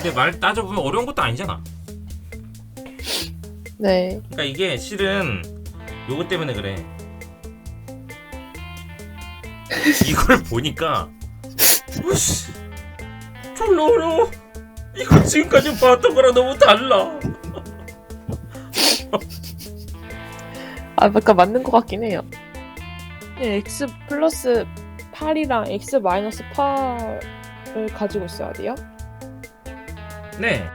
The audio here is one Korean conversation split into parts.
근데 말 따져보면 어려운 것도 아니잖아. 네. 그러니까 이게 실은 요거 때문에 그래. 이걸 보니까 으씨 졸라 어려워. 이거 지금까지 봤던 거랑 너무 달라. 아, 약간 맞는 것 같긴 해요. 네, x 플러스 8이랑 x 마이너스 8을 가지고 있어야 돼요? 네.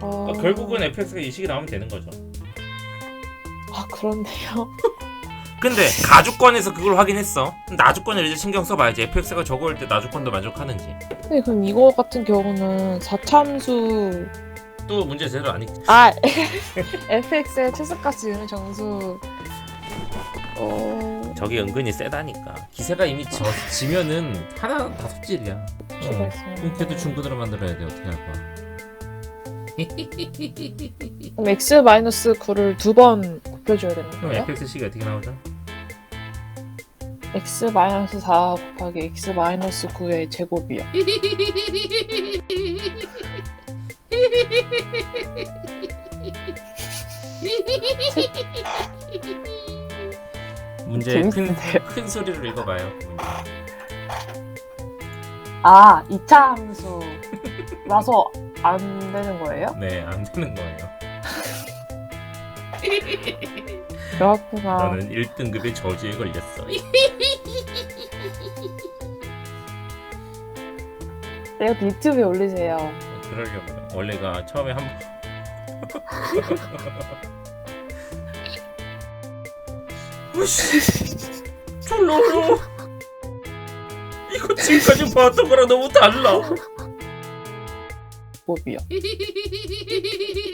아, 그러니까 결국은 fx가 이 식이 나오면 되는 거죠. 아, 그렇네요. 근데 근데 가주권에서 그걸 확인했어. 나주권을 이제 신경 써봐야지. fx가 저거 올때 나주권도 만족하는지. 네, 그럼 이거 같은 경우는 4참수 또 문제 제대로 안 읽. 아 fx의 최소값이 유는 정수 어 저게 은근히 세다니까. 기세가 이미 져, 지면은 하나 다 섭질이야. 그럼 걔도 중근으로 만들어야 돼. 어떻게 할 거야? 그럼 x 마이너스 9를 두 번 곱해줘야 되는 그럼 거예요? fx 식이 어떻게 나오죠? x 마이너스 4 곱하기 x 마이너스 9의 제곱이요. 문제 큰, 재밌는데요? 큰 소리로 읽어봐요. 그 문제. 아 2차 함수라서 안 되는 거예요? 네, 안 되는 거예요. 그렇구나. 너는 1등급의 저주에 걸렸어. 내가 유튜브에 올리세요. 그러려고. 원래가 처음에 한 으씨, 졸라. 이거 지금까지 봤던 거랑 너무 달라. 제곱이요.